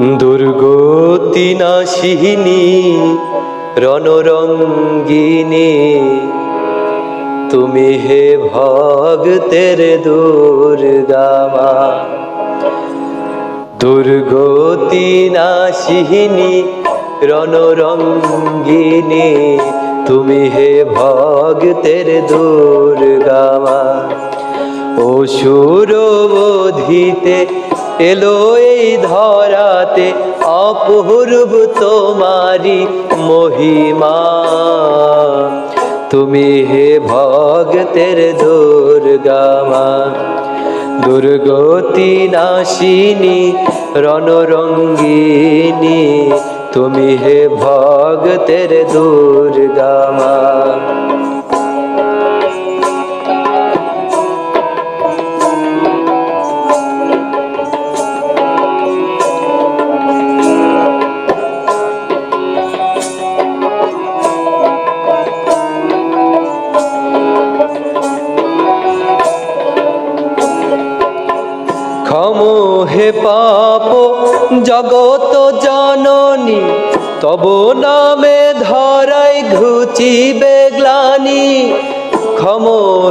দুর্গতি নাশিনী রণরঙ্গিনী, তুমি হে ভগ ভগতের দুর্গামা। দুর্গতি নাশিনী রণরঙ্গিনী, তুমি হে ভগ ভগতের দুর্গামা। অসুর বোধিতে এলো এই ধরাতে অপূর্ব তোমারি মহিমা। তুমি হে ভগতের দুর্গামা, দুর্গতি নাশিনী, রণরঙ্গিনী। তুমি হে ভগতের দুর্গামা। হে পাপ, জগত জননী, তব নামে ধরাই ঘুচিবে গ্লানি। ক্ষম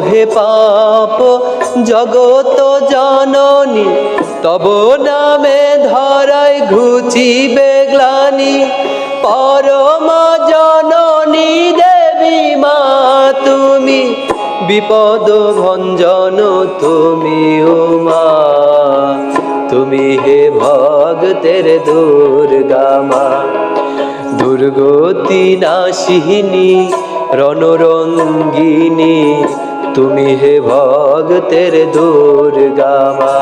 হে পাপ, জগত জননী, তব নামে ধরাই ঘুচিবে গ্লানি। পরমা জননী দেবী মা তুমি, বিপদ ভঞ্জন তুমি উমা। তুমি হে ভগ ভগতের দুর্গামা দুর্গতি নাশিনী রণরঙ্গিনী তুমি হে ভগ ভগতের দুর্গামা।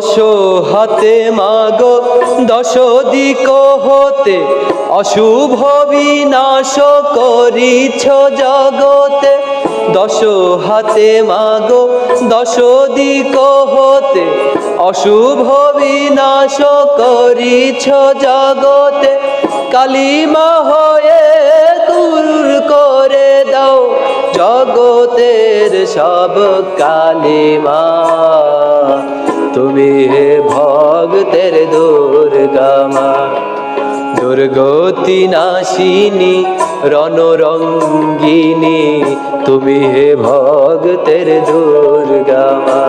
দশ হাতে মাগো, দশ দিক হতে অশুভ বিনাশ করিছ জগতে। দশ হাতে মাগো, দশ দিক হতে অশুভ বিনাশ করিছ জগতে। কালিমা হয়ে দূর করে দাও জগতের সব কালিমা। তুমি হে ভগতের দুর্গামা দুর্গতি নাশিনী রণরঙ্গিনী তুমি হে ভগতের দুর্গামা।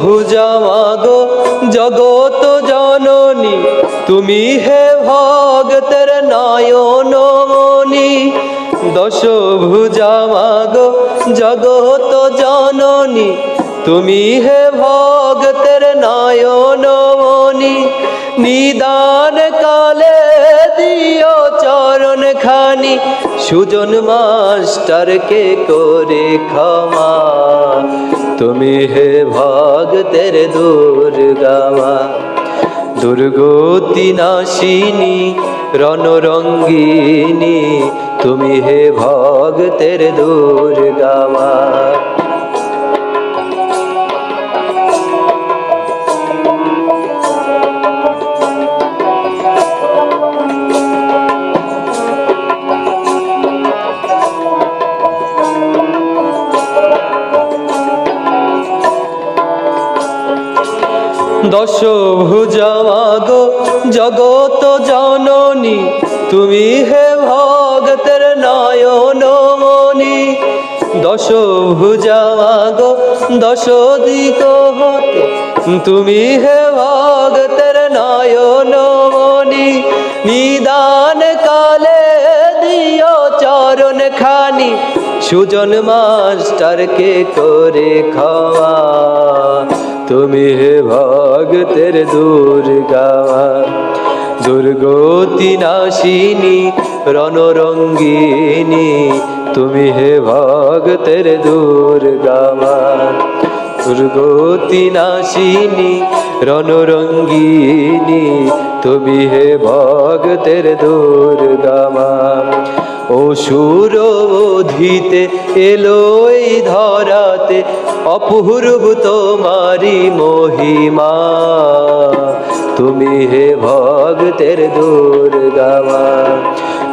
ভুজা জগত জননী, তুমি হে ভগতের নয়ন মনি দশ ভুজা মাগো জগত জননী, তুমি হে ভগতের নয়ন মনি নিদান কালে চরণ খানি সুজন মাস্টারকে করে ক্ষমা। তুমি হে ভগতের দুর্গামা, দুর্গতি নাশিনী, রণরঙ্গিনী, তুমি হে ভগতের দুর্গামা। দশ মাগো জগত জননী, তুমি হে ভগতের নয়ন মনি দশ মাগো দশ দিক তুমি হে ভগতের নয়ন মনি নিদান কালে দিও চরণ খানি, সুজন মাস্টারকে করে খাওয়া তুমি হে ভগতের দুর্গা দুর্গতি নাশিনী, রণরঙ্গিনী, তুমি হে ভগ ভগতের দুর্গামা দুর্গতি নাশিনী, রণরঙ্গিনী, তুমি হে ভগ ভগতের দুর্গামা অসুর অধিতে এলো এই ধরাতে, অপূর্ব তোমারি মহিমা। তুমি হে ভগতের দুর্গামা,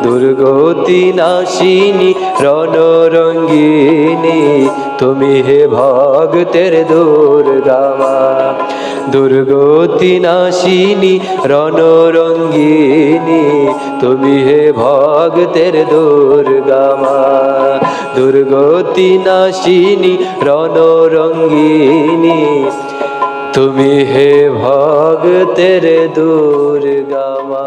দুর্গতি নাশিনী, রণরঙ্গিনী। তুমি হে ভগতের দুর্গামা দুর্গতি নাশিনী রণরঙ্গিনী তুমি হে ভক্তের দুর্গামা দুর্গতি নাশিনী রণরঙ্গিনী তুমি হে ভক্তের দুর্গামা